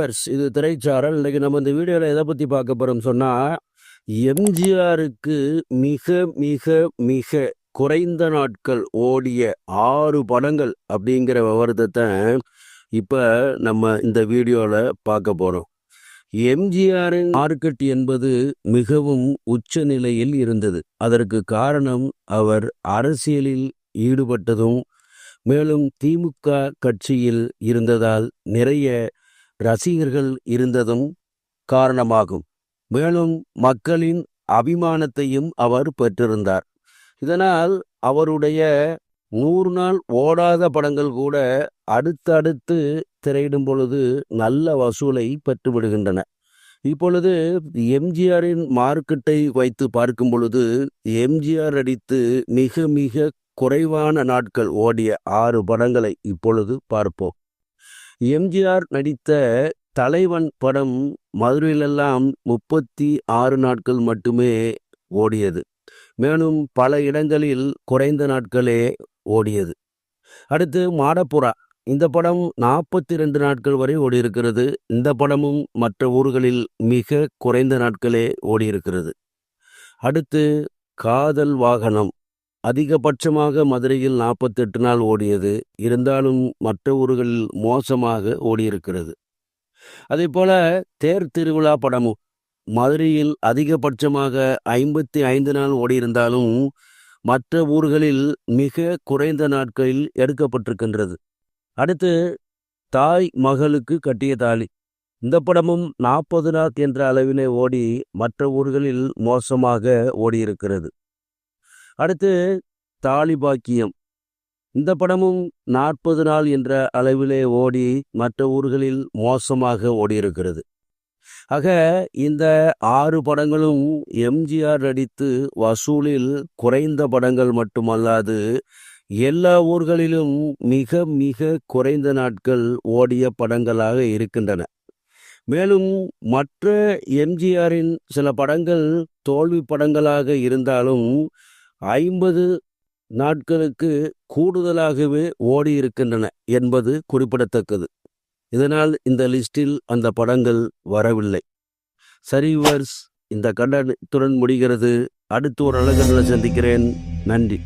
Viewers இது திரைச்சாரல். இன்றைக்கி நம்ம இந்த வீடியோவில் எதை பற்றி பார்க்க போகிறோம் சொன்னால் எம்ஜிஆருக்கு மிக மிக மிக குறைந்த நாட்கள் ஓடிய ஆறு படங்கள் அப்படிங்கிற விவரத்தை இப்போ நம்ம இந்த வீடியோவில் பார்க்க போகிறோம் எம்ஜிஆரின் மார்க்கெட் என்பது மிகவும் உச்ச நிலையில் இருந்தது. அதற்கு காரணம் அவர் அரசியலில் ஈடுபட்டதும் மேலும் திமுக கட்சியில் இருந்ததால் நிறைய ரசிகர்கள் இருந்ததும் காரணமாகும். மேலும் மக்களின் அபிமானத்தையும் அவர் பெற்றிருந்தார். இதனால் அவருடைய நூறு நாள் ஓடாத படங்கள் கூட அடுத்தடுத்து திரையிடும் பொழுது நல்ல வசூலை பெற்றுவிடுகின்றன இப்பொழுது எம்ஜிஆரின் மார்க்கெட்டை வைத்து பார்க்கும் பொழுது எம்ஜிஆர் அடித்து மிக மிக குறைவான நாட்கள் ஓடிய ஆறு படங்களை இப்பொழுது பார்ப்போம். எம்ஜிஆர் நடித்த தலைவன் படம் மதுரையிலெல்லாம் முப்பத்தி ஆறு நாட்கள் மட்டுமே ஓடியது. மேலும் பல இடங்களில் குறைந்த நாட்களே ஓடியது. அடுத்து மாடப்புறா. இந்த படம் நாற்பத்தி ரெண்டு நாட்கள் வரை ஓடியிருக்கிறது. இந்த படமும் மற்ற ஊர்களில் மிக குறைந்த நாட்களே ஓடியிருக்கிறது. அடுத்து காதல் வாகனம். அதிகபட்சமாக மதுரையில் நாற்பத்தெட்டு நாள் ஓடியது. இருந்தாலும் மற்ற ஊர்களில் மோசமாக ஓடியிருக்கிறது. அதே போல தேர் திருவிழா படமும் மதுரையில் அதிகபட்சமாக ஐம்பத்தி ஐந்து நாள் ஓடியிருந்தாலும் மற்ற ஊர்களில் மிக குறைந்த நாட்களில் எடுக்கப்பட்டிருக்கின்றது. அடுத்து தாய் மகளுக்கு கட்டிய தாலி. இந்த படமும் நாற்பது நாள் என்ற அளவிலே ஓடி மற்ற ஊர்களில் மோசமாக ஓடியிருக்கிறது. அடுத்து தாலிபாக்கியம். இந்த படமும் நாற்பது நாள் என்ற அளவிலே ஓடி மற்ற ஊர்களில் மோசமாக ஓடியிருக்கிறது. ஆக இந்த ஆறு படங்களும் எம்ஜிஆர் நடித்து வசூலில் குறைந்த படங்கள் மட்டுமல்லாது எல்லா ஊர்களிலும் மிக மிக குறைந்த நாட்கள் ஓடிய படங்களாக இருக்கின்றன. மேலும் மற்ற எம்ஜிஆரின் சில படங்கள் தோல்வி படங்களாக இருந்தாலும் ஐம்பது நாட்களுக்கு கூடுதலாகவே ஓடி இருக்கின்றன என்பது குறிப்பிடத்தக்கது. இதனால் இந்த லிஸ்டில் அந்த படங்கள் வரவில்லை. சரிவர்ஸ் இந்த கண்டனத்துடன் முடிகிறது. அடுத்து ஒரு அழகத்தில் சந்திக்கிறேன். நன்றி.